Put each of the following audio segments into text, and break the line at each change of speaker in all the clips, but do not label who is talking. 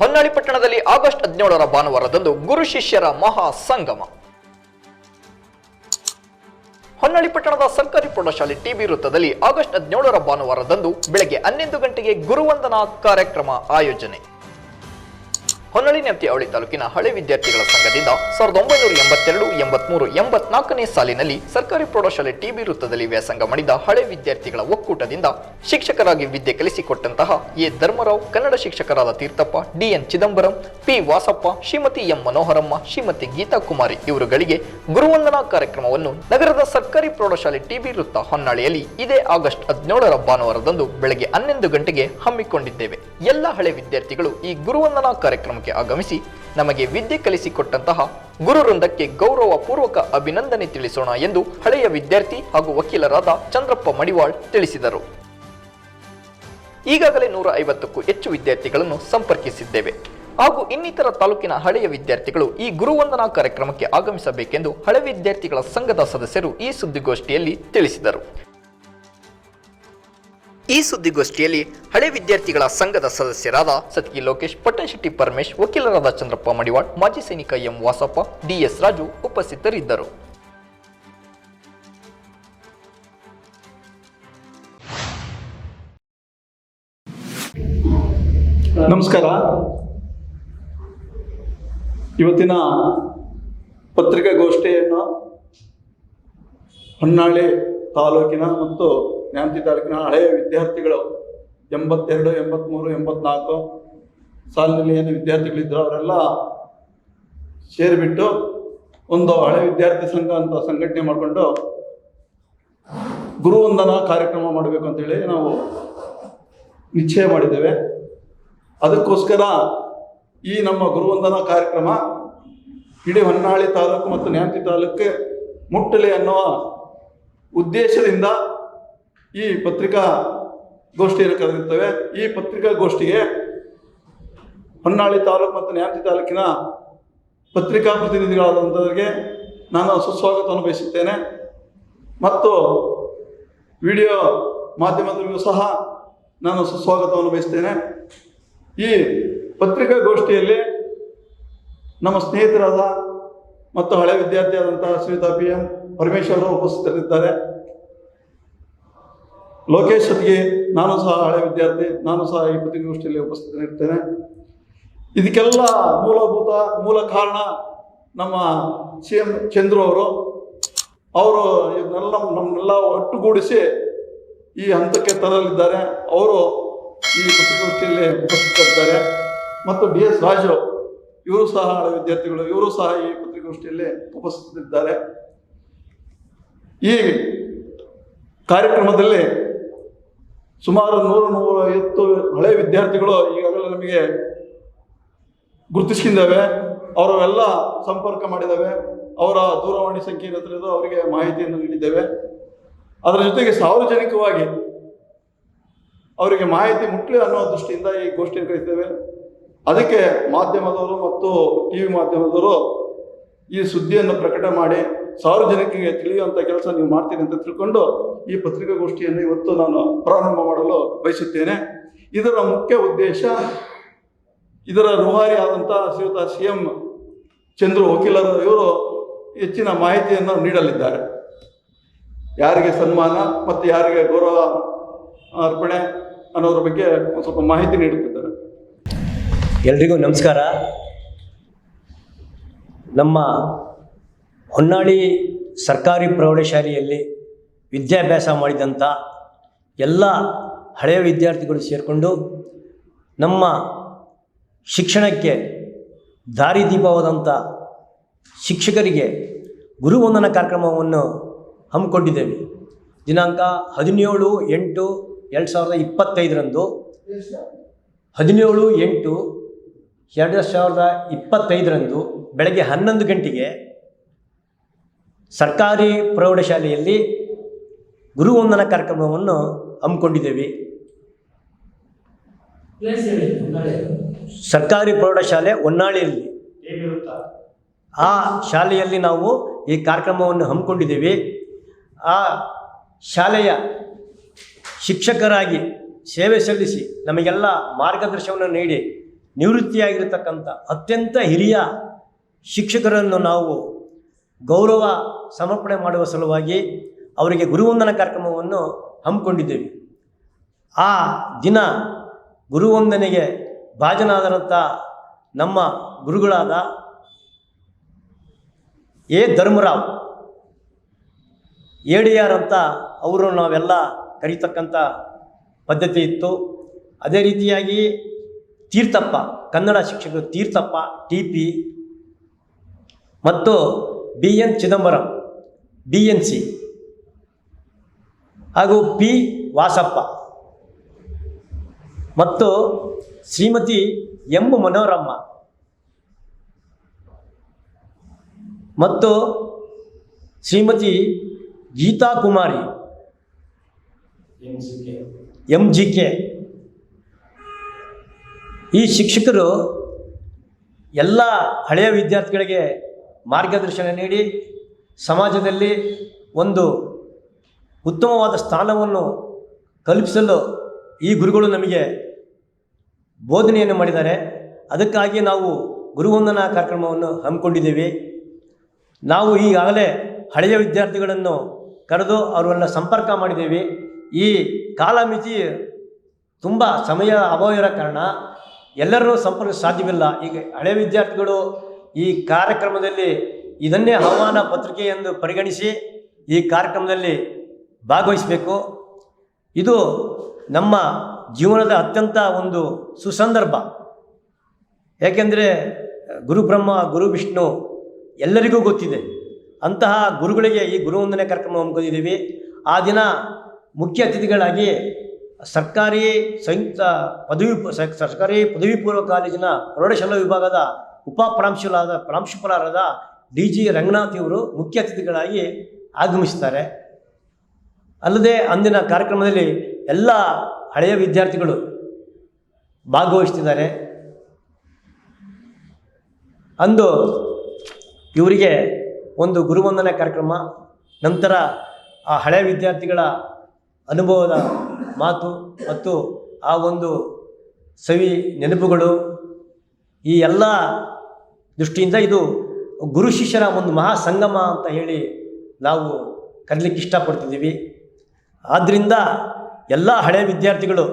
ಹೊನ್ನಾಳಿ ಪಟ್ಟಣದಲ್ಲಿ ಆಗಸ್ಟ್ ಹದಿನೇಳರ ಭಾನುವಾರದಂದು ಗುರು ಶಿಷ್ಯರ ಮಹಾ ಸಂಗಮ. ಹೊನ್ನಾಳಿ ಪಟ್ಟಣದ ಸರ್ಕಾರಿ ಪ್ರೌಢಶಾಲೆ ಟಿಬಿ ವೃತ್ತದಲ್ಲಿ ಆಗಸ್ಟ್ ಹದಿನೇಳರ ಭಾನುವಾರದಂದು ಬೆಳಗ್ಗೆ ಹನ್ನೊಂದು ಗಂಟೆಗೆ ಗುರುವಂದನಾ ಕಾರ್ಯಕ್ರಮ ಆಯೋಜನೆ. ಹೊನ್ನಳ್ಳಿ ನೆಪ್ತಿ ಅವಳಿ ತಾಲೂಕಿನ ಹಳೆ ವಿದ್ಯಾರ್ಥಿಗಳ ಸಂಘದಿಂದ ಸಾವಿರದ ಒಂಬೈನೂರ ಎಂಬತ್ತೆರಡು, ಎಂಬತ್ಮೂರು, ಎಂಬತ್ನಾಲ್ಕನೇ ಸಾಲಿನಲ್ಲಿ ಸರ್ಕಾರಿ ಪ್ರೌಢಶಾಲೆ ಟಿಬಿ ವೃತ್ತದಲ್ಲಿ ವ್ಯಾಸಂಗ ಮಾಡಿದ ಹಳೆ ವಿದ್ಯಾರ್ಥಿಗಳ ಒಕ್ಕೂಟದಿಂದ ಶಿಕ್ಷಕರಾಗಿ ವಿದ್ಯೆ ಕಲಿಸಿಕೊಟ್ಟಂತಹ ಎ ಧರ್ಮರಾವ್, ಕನ್ನಡ ಶಿಕ್ಷಕರಾದ Theerthappa DN Chidambaram, P Vasappa, Shrimati M Manoharamma, Shrimati Geetha Kumari ಇವರುಗಳಿಗೆ ಗುರುವಂದನಾ ಕಾರ್ಯಕ್ರಮವನ್ನು ನಗರದ ಸರ್ಕಾರಿ ಪ್ರೌಢಶಾಲೆ ಟಿಬಿ ವೃತ್ತ ಹೊನ್ನಾಳಿಯಲ್ಲಿ ಇದೇ ಆಗಸ್ಟ್ ಹದಿನೇಳರ ಭಾನುವಾರದಂದು ಬೆಳಗ್ಗೆ ಹನ್ನೊಂದು ಗಂಟೆಗೆ ಹಮ್ಮಿಕೊಂಡಿದ್ದೇವೆ. ಎಲ್ಲ ಹಳೆ ವಿದ್ಯಾರ್ಥಿಗಳು ಈ ಗುರುವಂದನಾ ಕಾರ್ಯಕ್ರಮಕ್ಕೆ ಆಗಮಿಸಿ ನಮಗೆ ವಿದ್ಯೆ ಕಲಿಸಿಕೊಟ್ಟಂತಹ ಗುರುವೃಂದಕ್ಕೆ ಗೌರವ ಪೂರ್ವಕ ಅಭಿನಂದನೆ ತಿಳಿಸೋಣ ಎಂದು ಹಳೆಯ ವಿದ್ಯಾರ್ಥಿ ಹಾಗೂ ವಕೀಲರಾದ ಚಂದ್ರಪ್ಪ ಮಡಿವಾಳ್ ತಿಳಿಸಿದರು. ಈಗಾಗಲೇ ನೂರ ಐವತ್ತಕ್ಕೂ ಹೆಚ್ಚು ವಿದ್ಯಾರ್ಥಿಗಳನ್ನು ಸಂಪರ್ಕಿಸಿದ್ದೇವೆ. ಹಾಗೂ ಇನ್ನಿತರ ತಾಲೂಕಿನ ಹಳೆಯ ವಿದ್ಯಾರ್ಥಿಗಳು ಈ ಗುರುವಂದನಾ ಕಾರ್ಯಕ್ರಮಕ್ಕೆ ಆಗಮಿಸಬೇಕೆಂದು ಹಳೆ ವಿದ್ಯಾರ್ಥಿಗಳ ಸಂಘದ ಸದಸ್ಯರು ಈ ಸುದ್ದಿಗೋಷ್ಠಿಯಲ್ಲಿ ತಿಳಿಸಿದರು. ಈ ಸುದ್ದಿಗೋಷ್ಠಿಯಲ್ಲಿ ಹಳೆ ವಿದ್ಯಾರ್ಥಿಗಳ ಸಂಘದ ಸದಸ್ಯರಾದ ಸತ್ಕಿ ಲೋಕೇಶ್ ಪಟ್ಟಣಶೆಟ್ಟಿ ಪರಮೇಶ್, ವಕೀಲರಾದ ಚಂದ್ರಪ್ಪ ಮಡಿವಾಳ್, ಮಾಜಿ ಸೈನಿಕ ಎಂ ವಾಸಪ್ಪ, ಡಿಎಸ್ ರಾಜು ಉಪಸ್ಥಿತರಿದ್ದರು.
ನಮಸ್ಕಾರ. ಇವತ್ತಿನ ಪತ್ರಿಕಾಗೋಷ್ಠಿಯನ್ನು ಹೊನ್ನಾಳಿ ತಾಲೂಕಿನ ಮತ್ತು ನ್ಯಾಮತಿ ತಾಲೂಕಿನ ಹಳೆಯ ವಿದ್ಯಾರ್ಥಿಗಳು, ಎಂಬತ್ತೆರಡು ಎಂಬತ್ತ್ಮೂರು ಎಂಬತ್ನಾಲ್ಕು ಸಾಲಿನಲ್ಲಿ ಏನು ವಿದ್ಯಾರ್ಥಿಗಳಿದ್ರು ಅವರೆಲ್ಲ ಸೇರಿಬಿಟ್ಟು ಒಂದು ಹಳೆ ವಿದ್ಯಾರ್ಥಿ ಸಂಘ ಅಂತ ಸಂಘಟನೆ ಮಾಡಿಕೊಂಡು ಗುರುವಂದನಾ ಕಾರ್ಯಕ್ರಮ ಮಾಡಬೇಕು ಅಂತೇಳಿ ನಾವು ನಿಶ್ಚಯ ಮಾಡಿದ್ದೇವೆ. ಅದಕ್ಕೋಸ್ಕರ ಈ ನಮ್ಮ ಗುರುವಂದನಾ ಕಾರ್ಯಕ್ರಮ ಇಡೀ ಹೊನ್ನಾಳಿ ತಾಲೂಕು ಮತ್ತು ನ್ಯಾಮತಿ ತಾಲೂಕಿಗೆ ಮುಟ್ಟಲಿ ಅನ್ನೋ ಉದ್ದೇಶದಿಂದ ಈ ಪತ್ರಿಕಾ ಗೋಷ್ಠಿಯನ್ನು ಕರೆದಿರ್ತೇವೆ. ಈ ಪತ್ರಿಕಾಗೋಷ್ಠಿಗೆ ಹೊನ್ನಾಳಿ ತಾಲೂಕು ಮತ್ತು ನ್ಯಾಮತಿ ತಾಲೂಕಿನ ಪತ್ರಿಕಾ ಪ್ರತಿನಿಧಿಗಳಾದಂಥವರಿಗೆ ನಾನು ಸುಸ್ವಾಗತವನ್ನು ಬಯಸುತ್ತೇನೆ ಮತ್ತು ವಿಡಿಯೋ ಮಾಧ್ಯಮದವರಿಗೂ ಸಹ ನಾನು ಸುಸ್ವಾಗತವನ್ನು ಬಯಸ್ತೇನೆ ಈ ಪತ್ರಿಕಾಗೋಷ್ಠಿಯಲ್ಲಿ ನಮ್ಮ ಸ್ನೇಹಿತರಾದ ಮತ್ತು ಹಳೆ ವಿದ್ಯಾರ್ಥಿಯಾದಂತಹ ಶ್ರೀತಾ ಪಿ ಎಂ ಅವರು ಉಪಸ್ಥಿತರಿದ್ದಾರೆ. ಲೋಕೇಶ್ ನಾನು ಸಹ ಹಳೆ ವಿದ್ಯಾರ್ಥಿ, ನಾನು ಸಹ ಈ ಪತ್ರಿಕಾಗೋಷ್ಠಿಯಲ್ಲಿ ಉಪಸ್ಥಿತನಿರ್ತೇನೆ. ಇದಕ್ಕೆಲ್ಲ ಮೂಲಭೂತ, ಮೂಲ ಕಾರಣ ನಮ್ಮ ಸಿ ಎಂ ಚಂದ್ರು ಅವರು. ಅವರು ಇದನ್ನೆಲ್ಲ ನಮ್ಮನ್ನೆಲ್ಲ ಒಟ್ಟುಗೂಡಿಸಿ ಈ ಹಂತಕ್ಕೆ ತರಲಿದ್ದಾರೆ. ಅವರು ಈ ಪತ್ರಿಕಾಗೋಷ್ಠಿಯಲ್ಲಿ ಉಪಸ್ಥಿತರಿದ್ದಾರೆ. ಮತ್ತು ಡಿ ಎಸ್ ರಾಜು, ಇವರು ಸಹ ಹಳೆ ವಿದ್ಯಾರ್ಥಿಗಳು, ಇವರು ಸಹ ಈ ಪತ್ರಿಕಾಗೋಷ್ಠಿಯಲ್ಲಿ ಉಪಸ್ಥಿತರಿದ್ದಾರೆ. ಈ ಕಾರ್ಯಕ್ರಮದಲ್ಲಿ ಸುಮಾರು ನೂರು ನೂರ ಐವತ್ತು ಹಳೆ ವಿದ್ಯಾರ್ಥಿಗಳು ಈಗಾಗಲೇ ನಮಗೆ ಗುರುತಿಸ್ಕೊಂಡಿದ್ದಾವೆ. ಅವರೆಲ್ಲ ಸಂಪರ್ಕ ಮಾಡಿದ್ದಾವೆ. ಅವರ ದೂರವಾಣಿ ಸಂಖ್ಯೆ ತಿಳಿದು ಅವರಿಗೆ ಮಾಹಿತಿಯನ್ನು ನೀಡಿದ್ದೇವೆ. ಅದರ ಜೊತೆಗೆ ಸಾರ್ವಜನಿಕವಾಗಿ ಅವರಿಗೆ ಮಾಹಿತಿ ಮುಟ್ಲಿ ಅನ್ನೋ ದೃಷ್ಟಿಯಿಂದ ಈ ಗೋಷ್ಠಿಯನ್ನು ಕರೀತೇವೆ ಅದಕ್ಕೆ ಮಾಧ್ಯಮದವರು ಮತ್ತು ಟಿ ವಿ ಮಾಧ್ಯಮದವರು ಈ ಸುದ್ದಿಯನ್ನು ಪ್ರಕಟ ಮಾಡಿ ಸಾರ್ವಜನಿಕರಿಗೆ ತಿಳಿಯುವಂಥ ಕೆಲಸ ನೀವು ಮಾಡ್ತೀರಿ ಅಂತ ತಿಳ್ಕೊಂಡು ಈ ಪತ್ರಿಕಾಗೋಷ್ಠಿಯನ್ನು ಇವತ್ತು ನಾನು ಪ್ರಾರಂಭ ಮಾಡಲು ಬಯಸುತ್ತೇನೆ. ಇದರ ಮುಖ್ಯ ಉದ್ದೇಶ ಇದರ ರೂಹಾರಿ ಆದಂಥ ಶ್ರೀಯುತ ಸಿ ಎಂ ಚಂದ್ರು ವಕೀಲರ ಇವರು ಹೆಚ್ಚಿನ ಮಾಹಿತಿಯನ್ನು ನೀಡಲಿದ್ದಾರೆ. ಯಾರಿಗೆ ಸನ್ಮಾನ ಮತ್ತು ಯಾರಿಗೆ ಗೌರವ ಅರ್ಪಣೆ ಅನ್ನೋದ್ರ ಬಗ್ಗೆ ಒಂದು ಸ್ವಲ್ಪ ಮಾಹಿತಿ ನೀಡುತ್ತಿದ್ದಾರೆ.
ಎಲ್ರಿಗೂ ನಮಸ್ಕಾರ. ನಮ್ಮ ಹೊನ್ನಾಳಿ ಸರ್ಕಾರಿ ಪ್ರೌಢಶಾಲೆಯಲ್ಲಿ ವಿದ್ಯಾಭ್ಯಾಸ ಮಾಡಿದಂಥ ಎಲ್ಲ ಹಳೆಯ ವಿದ್ಯಾರ್ಥಿಗಳು ಸೇರಿಕೊಂಡು ನಮ್ಮ ಶಿಕ್ಷಣಕ್ಕೆ ದಾರಿದೀಪವಾದಂಥ ಶಿಕ್ಷಕರಿಗೆ ಗುರುವಂದನ ಕಾರ್ಯಕ್ರಮವನ್ನು ಹಮ್ಮಿಕೊಂಡಿದ್ದೇವೆ. ದಿನಾಂಕ ಹದಿನೇಳು ಎಂಟು ಎರಡು ಸಾವಿರದ ಇಪ್ಪತ್ತೈದರಂದು ಹದಿನೇಳು ಎಂಟು ಎರಡು ಸಾವಿರದ ಇಪ್ಪತ್ತೈದರಂದು ಬೆಳಗ್ಗೆ ಹನ್ನೊಂದು ಗಂಟೆಗೆ ಸರ್ಕಾರಿ ಪ್ರೌಢಶಾಲೆಯಲ್ಲಿ ಗುರುವಂದನ ಕಾರ್ಯಕ್ರಮವನ್ನು ಹಮ್ಮಿಕೊಂಡಿದ್ದೇವೆ. ಸರ್ಕಾರಿ ಪ್ರೌಢಶಾಲೆ ಹೊನ್ನಾಳಿಯಲ್ಲಿ. ಆ ಶಾಲೆಯಲ್ಲಿ ನಾವು ಈ ಕಾರ್ಯಕ್ರಮವನ್ನು ಹಮ್ಮಿಕೊಂಡಿದ್ದೇವೆ. ಆ ಶಾಲೆಯ ಶಿಕ್ಷಕರಾಗಿ ಸೇವೆ ಸಲ್ಲಿಸಿ ನಮಗೆಲ್ಲ ಮಾರ್ಗದರ್ಶನವನ್ನು ನೀಡಿ ನಿವೃತ್ತಿಯಾಗಿರತಕ್ಕಂಥ ಅತ್ಯಂತ ಹಿರಿಯ ಶಿಕ್ಷಕರನ್ನು ನಾವು ಗೌರವ ಸಮರ್ಪಣೆ ಮಾಡುವ ಸಲುವಾಗಿ ಅವರಿಗೆ ಗುರುವಂದನ ಕಾರ್ಯಕ್ರಮವನ್ನು ಹಮ್ಮಿಕೊಂಡಿದ್ದೇವೆ. ಆ ದಿನ ಗುರುವಂದನೆಗೆ ಭಾಜನಾದಂಥ ನಮ್ಮ ಗುರುಗಳಾದ ಎ ಧರ್ಮರಾವ್ ಏಡಿಯಾರ್ ಅಂತ ಅವರು ನಾವೆಲ್ಲ ಕರೀತಕ್ಕಂಥ ಪದ್ಧತಿ ಇತ್ತು. ಅದೇ ರೀತಿಯಾಗಿ ತೀರ್ಥಪ್ಪ, ಕನ್ನಡ ಶಿಕ್ಷಕರು ತೀರ್ಥಪ್ಪ, ಟಿ ಪಿ ಮತ್ತು B N Chidambaram, B N C. ಹಾಗೂ ಪಿ ವಾಸಪ್ಪ. ಮತ್ತು ಶ್ರೀಮತಿ ಎಂ ಮನೋರಮ್ಮ. ಮತ್ತು Shrimati Geetha Kumari. M G K. ಈ ಶಿಕ್ಷಕರು ಎಲ್ಲ ಹಳೆಯ ವಿದ್ಯಾರ್ಥಿಗಳಿಗೆ ಮಾರ್ಗದರ್ಶನ ನೀಡಿ ಸಮಾಜದಲ್ಲಿ ಒಂದು ಉತ್ತಮವಾದ ಸ್ಥಾನವನ್ನು ಕಲ್ಪಿಸಲು ಈ ಗುರುಗಳು ನಮಗೆ ಬೋಧನೆಯನ್ನು ಮಾಡಿದ್ದಾರೆ. ಅದಕ್ಕಾಗಿ ನಾವು ಗುರುವಂದನಾ ಕಾರ್ಯಕ್ರಮವನ್ನು ಹಮ್ಮಿಕೊಂಡಿದ್ದೇವೆ. ನಾವು ಈಗಾಗಲೇ ಹಳೆಯ ವಿದ್ಯಾರ್ಥಿಗಳನ್ನು ಕರೆದು ಅವರನ್ನು ಸಂಪರ್ಕ ಮಾಡಿದ್ದೀವಿ. ಈ ಕಾಲಮಿತಿ ತುಂಬ ಸಮಯ ಅಭಾವ ಇರೋ ಕಾರಣ ಎಲ್ಲರನ್ನೂ ಸಂಪರ್ಕ ಸಾಧ್ಯವಿಲ್ಲ. ಈಗ ಹಳೆಯ ವಿದ್ಯಾರ್ಥಿಗಳು ಈ ಕಾರ್ಯಕ್ರಮದಲ್ಲಿ ಇದನ್ನೇ ಹವಾಮಾನ ಪತ್ರಿಕೆ ಎಂದು ಪರಿಗಣಿಸಿ ಈ ಕಾರ್ಯಕ್ರಮದಲ್ಲಿ ಭಾಗವಹಿಸಬೇಕು. ಇದು ನಮ್ಮ ಜೀವನದ ಅತ್ಯಂತ ಒಂದು ಸುಸಂದರ್ಭ. ಏಕೆಂದರೆ ಗುರು ಬ್ರಹ್ಮ, ಗುರು ವಿಷ್ಣು ಎಲ್ಲರಿಗೂ ಗೊತ್ತಿದೆ. ಅಂತಹ ಗುರುಗಳಿಗೆ ಈ ಗುರುವಂದನೆ ಕಾರ್ಯಕ್ರಮ ಹಮ್ಮಿಕೊಂಡಿದ್ದೀವಿ ಆ ದಿನ ಮುಖ್ಯ ಅತಿಥಿಗಳಾಗಿ ಸರ್ಕಾರಿ ಸಂಯುಕ್ತ ಪದವಿ ಸರ್ಕಾರಿ ಪದವಿ ಪೂರ್ವ ಕಾಲೇಜಿನ ಪ್ರೌಢಶಾಲಾ ವಿಭಾಗದ ಉಪ ಪ್ರಾಂಶುಲಾದ ಪ್ರಾಂಶುಪಾಲರಾದ ಡಿ ಜಿ ರಂಗನಾಥ್ ಇವರು ಮುಖ್ಯ ಅತಿಥಿಗಳಾಗಿ ಆಗಮಿಸ್ತಾರೆ ಅಲ್ಲದೆ ಅಂದಿನ ಕಾರ್ಯಕ್ರಮದಲ್ಲಿ ಎಲ್ಲ ಹಳೆಯ ವಿದ್ಯಾರ್ಥಿಗಳು ಭಾಗವಹಿಸ್ತಿದ್ದಾರೆ ಅಂದು ಇವರಿಗೆ ಒಂದು ಗುರುವಂದನೆ ಕಾರ್ಯಕ್ರಮ, ನಂತರ ಆ ಹಳೆಯ ವಿದ್ಯಾರ್ಥಿಗಳ ಅನುಭವದ ಮಾತು ಮತ್ತು ಆ ಒಂದು ಸವಿ ನೆನಪುಗಳು, ಈ ಎಲ್ಲ ದೃಷ್ಟಿಯಿಂದ ಇದು ಗುರು ಶಿಷ್ಯರ ಒಂದು ಮಹಾ ಸಂಗಮ ಅಂತ ಹೇಳಿ ನಾವು ಕರೀಲಿಕ್ಕೆ ಇಷ್ಟಪಡ್ತಿದ್ದೀವಿ. ಆದ್ದರಿಂದ ಎಲ್ಲ ಹಳೆಯ ವಿದ್ಯಾರ್ಥಿಗಳು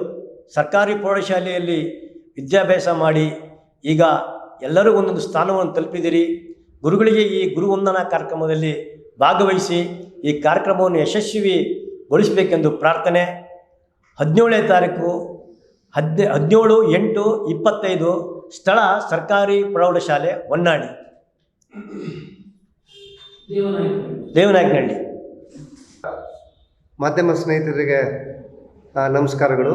ಸರ್ಕಾರಿ ಪ್ರೌಢಶಾಲೆಯಲ್ಲಿ ವಿದ್ಯಾಭ್ಯಾಸ ಮಾಡಿ ಈಗ ಎಲ್ಲರೂ ಒಂದೊಂದು ಸ್ಥಾನವನ್ನು ತಲುಪಿದಿರಿ ಗುರುಗಳಿಗೆ ಈ ಗುರುವಂದನಾ ಕಾರ್ಯಕ್ರಮದಲ್ಲಿ ಭಾಗವಹಿಸಿ ಈ ಕಾರ್ಯಕ್ರಮವನ್ನು ಯಶಸ್ವಿಗೊಳಿಸಬೇಕೆಂದು ಪ್ರಾರ್ಥನೆ. ಹದಿನೇಳನೇ ತಾರೀಕು, ಹದಿನೇ, ಹದಿನೇಳು, ಎಂಟು, ಇಪ್ಪತ್ತೈದು ಸ್ಥಳ ಸರ್ಕಾರಿ ಪ್ರೌಢಶಾಲೆ ಹೊನ್ನಾಳಿ. ದೇವನಾಯಕನಹಳ್ಳಿ.
ಮಾಧ್ಯಮ ಸ್ನೇಹಿತರಿಗೆ ನಮಸ್ಕಾರಗಳು.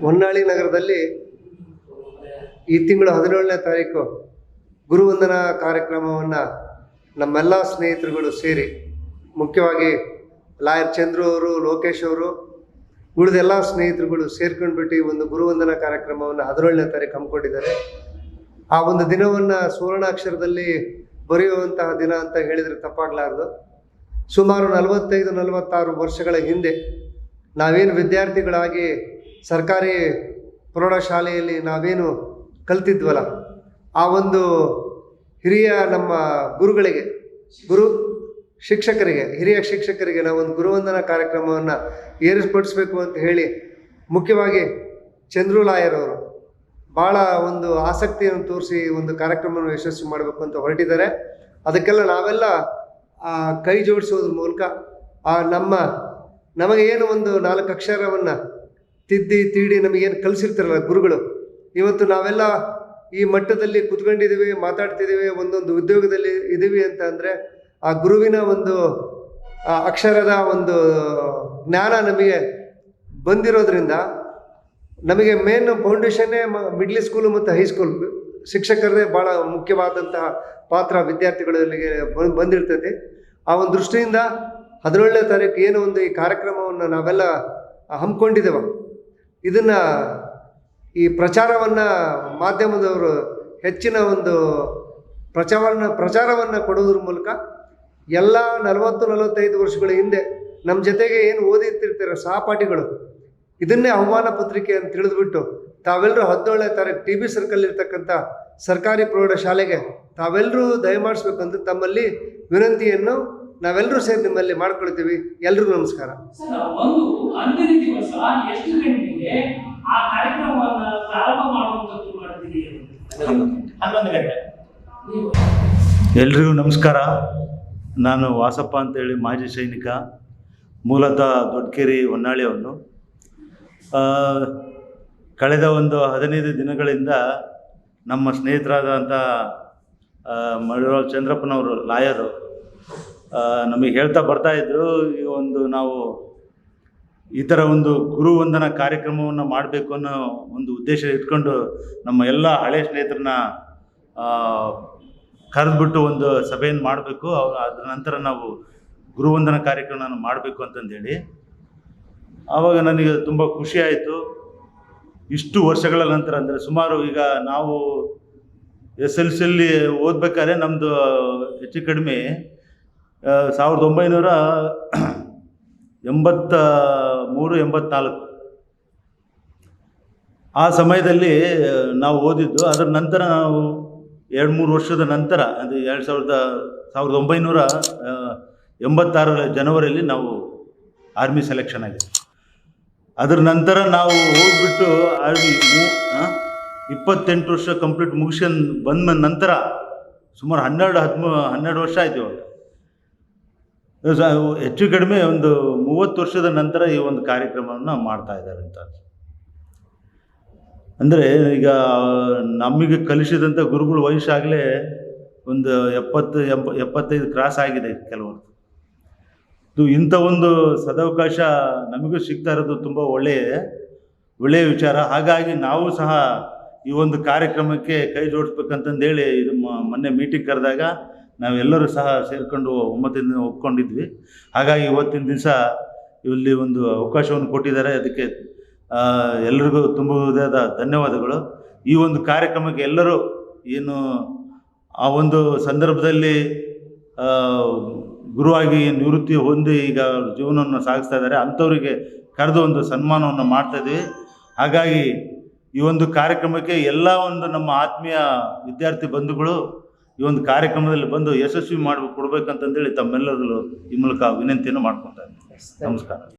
ಹೊನ್ನಾಳಿ ನಗರದಲ್ಲಿ ಈ ತಿಂಗಳ ಹದಿನೇಳನೇ ತಾರೀಕು ಗುರುವಂದನಾ ಕಾರ್ಯಕ್ರಮವನ್ನು ನಮ್ಮೆಲ್ಲ ಸ್ನೇಹಿತರುಗಳು ಸೇರಿ, ಮುಖ್ಯವಾಗಿ ಲಾಯರ್ ಚಂದ್ರು ಅವರು, ಲೋಕೇಶ್ ಅವರು ಉಳಿದ ಎಲ್ಲ ಸ್ನೇಹಿತರುಗಳು ಸೇರ್ಕೊಂಡ್ಬಿಟ್ಟು ಒಂದು ಗುರುವಂದನ ಕಾರ್ಯಕ್ರಮವನ್ನು ಹದಿನೇಳನೇ ತಾರೀಕು ಹಮ್ಮಿಕೊಂಡಿದ್ದಾರೆ. ಆ ಒಂದು ದಿನವನ್ನು ಸುವರ್ಣಾಕ್ಷರದಲ್ಲಿ ಬರೆಯುವಂತಹ ದಿನ ಅಂತ ಹೇಳಿದರೆ ತಪ್ಪಾಗಲಾರ್ದು. ಸುಮಾರು ನಲವತ್ತೈದು, ನಲವತ್ತಾರು ವರ್ಷಗಳ ಹಿಂದೆ ನಾವೇನು ವಿದ್ಯಾರ್ಥಿಗಳಾಗಿ ಸರ್ಕಾರಿ ಪ್ರೌಢಶಾಲೆಯಲ್ಲಿ ನಾವೇನು ಕಲ್ತಿದ್ವಲ್ಲ, ಆ ಒಂದು ಹಿರಿಯ ನಮ್ಮ ಗುರುಗಳಿಗೆ, ಗುರು ಶಿಕ್ಷಕರಿಗೆ, ಹಿರಿಯ ಶಿಕ್ಷಕರಿಗೆ ನಾವು ಒಂದು ಗುರುವಂದನ ಕಾರ್ಯಕ್ರಮವನ್ನು ಏರ್ಪಡಿಸ್ಬೇಕು ಅಂತ ಹೇಳಿ ಮುಖ್ಯವಾಗಿ ಚಂದ್ರು ಲಾಯರ್ ಅವರು ಭಾಳ ಒಂದು ಆಸಕ್ತಿಯನ್ನು ತೋರಿಸಿ ಒಂದು ಕಾರ್ಯಕ್ರಮವನ್ನು ಯಶಸ್ವಿ ಮಾಡಬೇಕು ಅಂತ ಹೊರಟಿದ್ದಾರೆ. ಅದಕ್ಕೆಲ್ಲ ನಾವೆಲ್ಲ ಕೈ ಜೋಡಿಸೋದ್ರ ಮೂಲಕ ಆ, ನಮ್ಮ ನಮಗೆ ಏನು ಒಂದು ನಾಲ್ಕು ಅಕ್ಷರವನ್ನು ತಿದ್ದಿ, ತೀಡಿ ನಮಗೇನು ಕಲಿಸಿರ್ತಾರಲ್ಲ ಗುರುಗಳು, ಇವತ್ತು ನಾವೆಲ್ಲ ಈ ಮಟ್ಟದಲ್ಲಿ ಕುತ್ಕೊಂಡಿದ್ದೀವಿ, ಮಾತಾಡ್ತಿದ್ದೀವಿ, ಒಂದೊಂದು ಉದ್ಯೋಗದಲ್ಲಿ ಇದ್ದೀವಿ ಅಂತ ಅಂದರೆ ಆ ಗುರುವಿನ ಒಂದು ಅಕ್ಷರದ ಒಂದು ಜ್ಞಾನ ನಮಗೆ ಬಂದಿರೋದ್ರಿಂದ ನಮಗೆ ಮೇನ್ ಫೌಂಡೇಶನ್ನೇ ಮಿಡ್ಲ್ ಸ್ಕೂಲು ಮತ್ತು ಹೈಸ್ಕೂಲ್ ಶಿಕ್ಷಕರದೇ ಭಾಳ ಮುಖ್ಯವಾದಂತಹ ಪಾತ್ರ ವಿದ್ಯಾರ್ಥಿಗಳಿಗೆ ಬಂದಿರ್ತದೆ. ಆ ಒಂದು ದೃಷ್ಟಿಯಿಂದ ಹದಿನೇಳನೇ ತಾರೀಕು ಏನು ಒಂದು ಈ ಕಾರ್ಯಕ್ರಮವನ್ನು ನಾವೆಲ್ಲ ಹಮ್ಮಿಕೊಂಡಿದ್ದೇವೆ. ಇದನ್ನು ಈ ಪ್ರಚಾರವನ್ನು ಮಾಧ್ಯಮದವರು ಹೆಚ್ಚಿನ ಒಂದು ಪ್ರಚಾರವನ್ನು ಪ್ರಚಾರವನ್ನು ಕೊಡೋದ್ರ ಮೂಲಕ ಎಲ್ಲ ನಲವತ್ತು ನಲವತ್ತೈದು ವರ್ಷಗಳ ಹಿಂದೆ ನಮ್ಮ ಜೊತೆಗೆ ಏನು ಓದಿರ್ತಿರ್ತಾರೆ ಸಹಪಾಠಿಗಳು. ಇದನ್ನೇ ಅವಮಾನ ಪತ್ರಿಕೆ ಅಂತ ತಿಳಿದ್ಬಿಟ್ಟು ತಾವೆಲ್ಲರೂ ಹದಿನೇಳನೇ ತಾರೀಕು ಟಿ ಬಿ ಸರ್ಕಲ್ ಇರ್ತಕ್ಕಂಥ ಸರ್ಕಾರಿ ಪ್ರೌಢಶಾಲೆಗೆ ತಾವೆಲ್ಲರೂ ದಯಮಾಡಿಸ್ಬೇಕಂದ್ರೆ ಅಂತ ತಮ್ಮಲ್ಲಿ ವಿನಂತಿಯನ್ನು ನಾವೆಲ್ಲರೂ ಸೇರಿ ನಿಮ್ಮಲ್ಲಿ ಮಾಡ್ಕೊಳ್ತೀವಿ. ಎಲ್ರಿಗೂ ನಮಸ್ಕಾರ.
ಎಲ್ರಿಗೂ ನಮಸ್ಕಾರ. ನಾನು ವಾಸಪ್ಪ ಅಂತೇಳಿ ಮಾಜಿ ಸೈನಿಕ, ಮೂಲತಃ ದೊಡ್ಡಕೆರೆ ಹೊನ್ನಾಳಿಯವನು. ಕಳೆದ ಒಂದು ಹದಿನೈದು ದಿನಗಳಿಂದ ನಮ್ಮ ಸ್ನೇಹಿತರಾದಂಥ ಮಳವಾಳ್ ಚಂದ್ರಪ್ಪನವರು ಲಾಯರು ನಮಗೆ ಹೇಳ್ತಾ ಬರ್ತಾಯಿದ್ರು ಈ ಒಂದು ನಾವು ಈ ಥರ ಒಂದು ಗುರುವಂದನ ಕಾರ್ಯಕ್ರಮವನ್ನು ಮಾಡಬೇಕು ಅನ್ನೋ ಒಂದು ಉದ್ದೇಶ ಇಟ್ಕೊಂಡು ನಮ್ಮ ಎಲ್ಲ ಹಳೆ ಸ್ನೇಹಿತರನ್ನ ಕರೆದ್ಬಿಟ್ಟು ಒಂದು ಸಭೆಯನ್ನು ಮಾಡಬೇಕು ಅದ್ರ ನಂತರ ನಾವು ಗುರುವಂದನ ಕಾರ್ಯಕ್ರಮವನ್ನು ಮಾಡಬೇಕು ಅಂತಂದೇಳಿ. ಆವಾಗ ನನಗೆ ತುಂಬ ಖುಷಿ ಆಯಿತು. ಇಷ್ಟು ವರ್ಷಗಳ ನಂತರ ಅಂದರೆ ಸುಮಾರು ಈಗ ನಾವು ಎಸ್ ಎಲ್ ಸಿಯಲ್ಲಿ ಓದ್ಬೇಕಾದ್ರೆ ನಮ್ಮದು ಹೆಚ್ಚು ಕಡಿಮೆ ಸಾವಿರದ ಒಂಬೈನೂರ ಎಂಬತ್ತ ಮೂರು, ಎಂಬತ್ನಾಲ್ಕು. ಆ ಸಮಯದಲ್ಲಿ ನಾವು ಓದಿದ್ದು, ಅದರ ನಂತರ ನಾವು ಎರಡು ಮೂರು ವರ್ಷದ ನಂತರ ಅದು ಎರಡು ಸಾವಿರದ ಸಾವಿರದ ಒಂಬೈನೂರ ಎಂಬತ್ತಾರರ ಜನವರಿಯಲ್ಲಿ ನಾವು ಆರ್ಮಿ ಸೆಲೆಕ್ಷನ್ ಆಗಿದೆ. ಅದರ ನಂತರ ನಾವು ಹೋಗ್ಬಿಟ್ಟು ಆರ್ಮಿ ಇಪ್ಪತ್ತೆಂಟು ವರ್ಷ ಕಂಪ್ಲೀಟ್ ಮುಗಿಸ್ಕೊಂಡು ಬಂದ ನಂತರ ಸುಮಾರು ಹನ್ನೆರಡು, ಹದಿಮೂ, ಹನ್ನೆರಡು ವರ್ಷ ಆಯಿತು ಹೆಚ್ಚು ಕಡಿಮೆ ಒಂದು ಮೂವತ್ತು ವರ್ಷದ ನಂತರ ಈ ಒಂದು ಕಾರ್ಯಕ್ರಮವನ್ನು ಮಾಡ್ತಾ ಇದ್ದಾರೆ ಅಂತ. ಅಂದರೆ ಈಗ ನಮಗೆ ಕಲಿಸಿದಂಥ ಗುರುಗಳ ವಯಸ್ಸಾಗಲೇ ಒಂದು ಎಪ್ಪತ್ತು ಎಂಬ ಎಪ್ಪತ್ತೈದು ಕ್ರಾಸ್ ಆಗಿದೆ ಕೆಲವರು. ಇದು ಇಂಥ ಒಂದು ಸದಾವಕಾಶ ನಮಗೂ ಸಿಗ್ತಾ ಇರೋದು ತುಂಬ ಒಳ್ಳೆಯ ಒಳ್ಳೆಯ ವಿಚಾರ. ಹಾಗಾಗಿ ನಾವು ಸಹ ಈ ಒಂದು ಕಾರ್ಯಕ್ರಮಕ್ಕೆ ಕೈ ಜೋಡಿಸ್ಬೇಕಂತಂದೇಳಿ ಇದು ಮೊನ್ನೆ ಮೀಟಿಂಗ್ ಕರೆದಾಗ ನಾವೆಲ್ಲರೂ ಸಹ ಸೇರಿಕೊಂಡು ಒಮ್ಮತದಿಂದ ಒಪ್ಕೊಂಡಿದ್ವಿ. ಹಾಗಾಗಿ ಇವತ್ತಿನ ದಿವಸ ಇಲ್ಲಿ ಒಂದು ಅವಕಾಶವನ್ನು ಕೊಟ್ಟಿದ್ದಾರೆ. ಅದಕ್ಕೆ ಎಲ್ರಿಗೂ ತುಂಬ ಹೃದಯದ ಧನ್ಯವಾದಗಳು. ಈ ಒಂದು ಕಾರ್ಯಕ್ರಮಕ್ಕೆ ಎಲ್ಲರೂ ಏನು ಆ ಒಂದು ಸಂದರ್ಭದಲ್ಲಿ ಗುರುವಾಗಿ ನಿವೃತ್ತಿ ಹೊಂದಿ ಈಗ ಅವ್ರ ಜೀವನವನ್ನು ಸಾಗಿಸ್ತಾ ಇದ್ದಾರೆ. ಅಂಥವರಿಗೆ ಕರೆದು ಒಂದು ಸನ್ಮಾನವನ್ನು ಮಾಡ್ತಾಯಿದ್ದೀವಿ ಹಾಗಾಗಿ ಈ ಒಂದು ಕಾರ್ಯಕ್ರಮಕ್ಕೆ ಎಲ್ಲ ಒಂದು ನಮ್ಮ ಆತ್ಮೀಯ ವಿದ್ಯಾರ್ಥಿ ಬಂಧುಗಳು ಈ ಒಂದು ಕಾರ್ಯಕ್ರಮದಲ್ಲಿ ಬಂದು ಯಶಸ್ವಿ ಮಾಡಿ ಕೊಡಬೇಕಂತಂದೇಳಿ ತಮ್ಮೆಲ್ಲರಲ್ಲೂ ಈ ಮೂಲಕ ವಿನಂತಿಯನ್ನು ಮಾಡ್ಕೊತಾ ಇದ್ದೀನಿ. ನಮಸ್ಕಾರ.